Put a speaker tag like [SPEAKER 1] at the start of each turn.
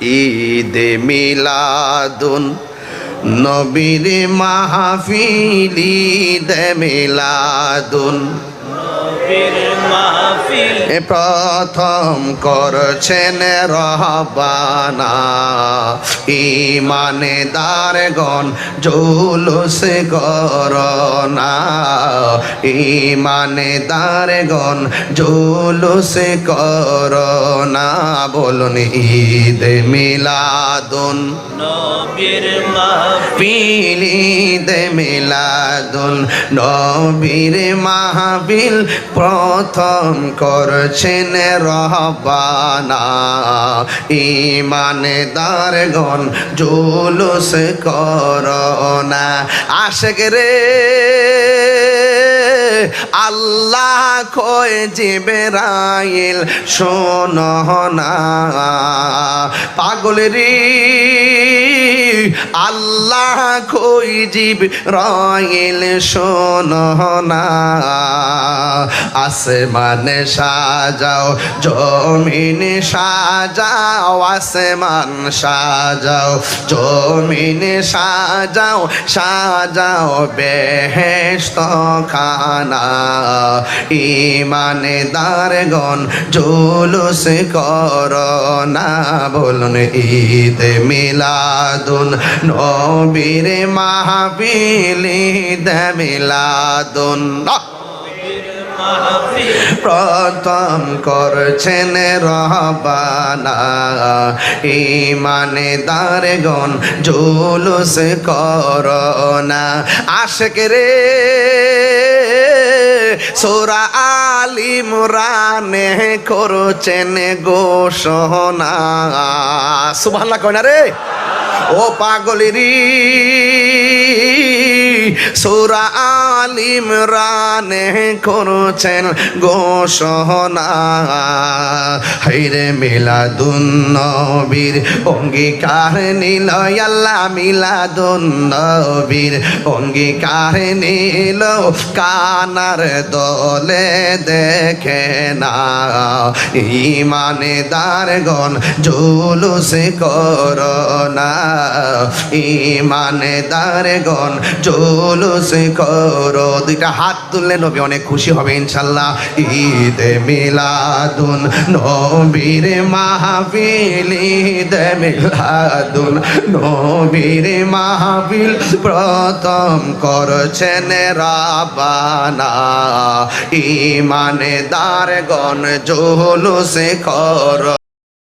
[SPEAKER 1] ঈদে মিলাদুন নবীর মাহফিল ঈদে মিলাদুন।
[SPEAKER 2] বীর মাহফিল
[SPEAKER 1] এ প্রথম করছেন রহবানা। ইমানে দারগণ জুলুস করনা। ইমানে দারগণ জুলুস করনা। বলুন ঈদ মিলাদুন।
[SPEAKER 2] নবীর মাহফিল
[SPEAKER 1] পিলিদ মিলাদুন। নবীর মাহবিল প্রথম করছেন রহবানা। ইমানে দারগণ জুলুস করনা। আশেক রে আল্লাহ কয় জিবেরাইল শোনো না। পাগল আল্লাহ কই জীব রয়েল শোনো আসমানে সাজাও, জমিন সাজাও, আসমান সাজাও, জমিন সাজাও সাজাও বেহেস্ত খানা ইমানে দারগণ জুলুস করনা বলুন ঈদ মিলাদুন নবীর!
[SPEAKER 2] মাহফিল
[SPEAKER 1] প্রথম করছেন রহবানা ইমানে দারগণ জুলুস করনা আশেক রে সোরা আলি রানে করছেন গোসনা সুভাল্লা কয় না রে? ও পাগলিরি সুরা আলিম রানে করছেন গোসহনা হাইরে মিলাদুন নবীর অঙ্গীকার নিল আল্লাহ মিলাদুন নবীর অঙ্গীকার নিল। কানার দলে দেখে না। ইমানে দারগণ জুলুস করোনা ইমানে দারগণ জুলুস করো, দুইটা হাত তুললে নবী অনেক খুশি হবে, ইনশাল্লাহ। ঈদে মিলাদুন, নবীর মাহফিল, ঈদে মিলাদুন, নবীর মাহফিল প্রথম করছেন রাবানা। ইমানে দারগণ জুলুস কর।